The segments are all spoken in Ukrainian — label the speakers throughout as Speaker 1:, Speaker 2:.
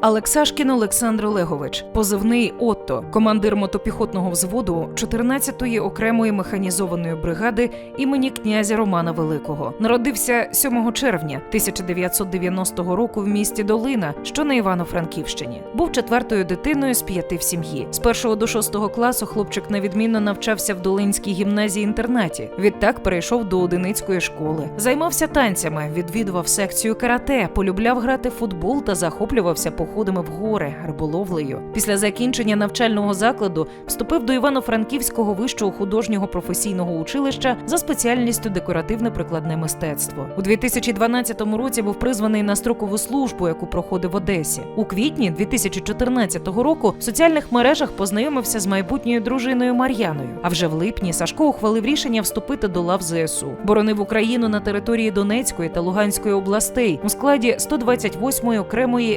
Speaker 1: Алексашкін Олександр Олегович, позивний Отто, командир мотопіхотного взводу 14-ї окремої механізованої бригади імені князя Романа Великого. Народився 7 червня 1990 року в місті Долина, що на Івано-Франківщині. Був четвертою дитиною з п'яти в сім'ї. З першого до шостого класу хлопчик невідмінно навчався в Долинській гімназії-інтернаті. Відтак перейшов до одиницької школи. Займався танцями, відвідував секцію карате, полюбляв грати в футбол та захоплювався походами в гори, риболовлею. Після закінчення навчального закладу вступив до Івано-Франківського вищого художнього професійного училища за спеціальністю декоративне прикладне мистецтво. У 2012 році був призваний на строкову службу, яку проходив в Одесі. У квітні 2014 року в соціальних мережах познайомився з майбутньою дружиною Мар'яною. А вже в липні Сашко ухвалив рішення вступити до лав ЗСУ. Боронив Україну на території Донецької та Луганської областей у складі 128-ї окремої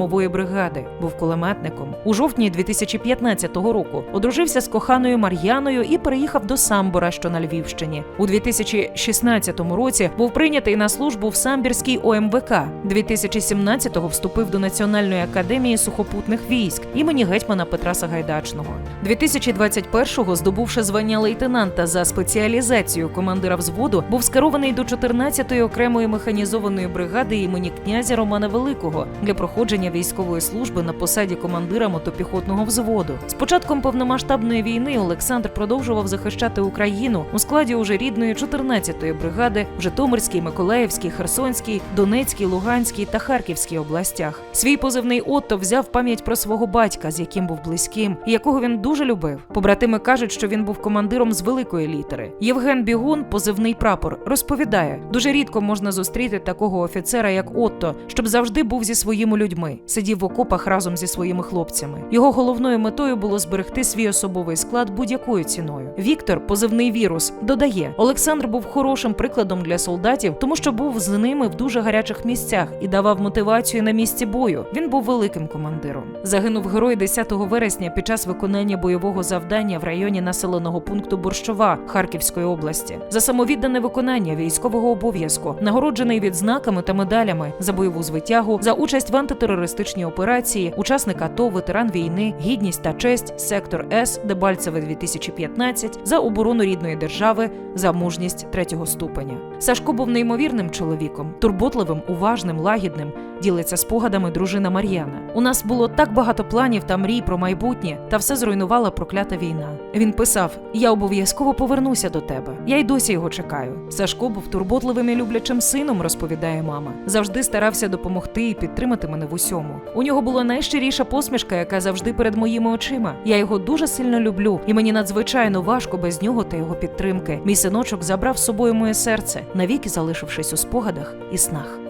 Speaker 1: гірсько-штурмової бригади. Був кулеметником. У жовтні 2015 року одружився з коханою Мар'яною і переїхав до Самбора, що на Львівщині. У 2016 році був прийнятий на службу в Самбірській ОМВК. 2017-го вступив до Національної академії сухопутних військ імені гетьмана Петра Сагайдачного. 2021-го, здобувши звання лейтенанта за спеціалізацією командира взводу, був скерований до 14-ї окремої механізованої бригади імені князя Романа Великого для проходження військової служби на посаді командира мотопіхотного взводу. З початком повномасштабної війни Олександр продовжував захищати Україну у складі уже рідної 14-ї бригади в Житомирській, Миколаївській, Херсонській, Донецькій, Луганській та Харківській областях. Свій позивний Отто взяв пам'ять про свого батька, з яким був близьким, і якого він дуже любив. Побратими кажуть, що він був командиром з великої літери. Євген Бігун, позивний прапор, розповідає: дуже рідко можна зустріти такого офіцера, як Отто, щоб завжди був зі своїми людьми, сидів в окопах разом зі своїми хлопцями. Його головною метою було зберегти свій особовий склад будь-якою ціною. Віктор, позивний вірус, додає: Олександр був хорошим прикладом для солдатів, тому що був з ними в дуже гарячих місцях і давав мотивацію на місці бою. Він був великим командиром. Загинув герой 10 вересня під час виконання бойового завдання в районі населеного пункту Борщова Харківської області за самовіддане виконання військового обов'язку, нагороджений відзнаками та медалями за бойову звитягу, за участь в антитерористичній операції, учасник АТО, ветеран війни, гідність та честь, сектор С, Дебальцеве 2015, за оборону рідної держави, за мужність третього ступеня. Сашко був неймовірним чоловіком, турботливим, уважним, лагідним. Ділиться спогадами дружина Мар'яна. У нас було так багато планів та мрій про майбутнє, та все зруйнувала проклята війна. Він писав: Я обов'язково повернуся до тебе. Я й досі його чекаю. Сашко був турботливим і люблячим сином, розповідає мама. Завжди старався допомогти і підтримати мене в усьому. У нього була найщиріша посмішка, яка завжди перед моїми очима. Я його дуже сильно люблю, і мені надзвичайно важко без нього та його підтримки. Мій синочок забрав з собою моє серце, навіки залишившись у спогадах і снах.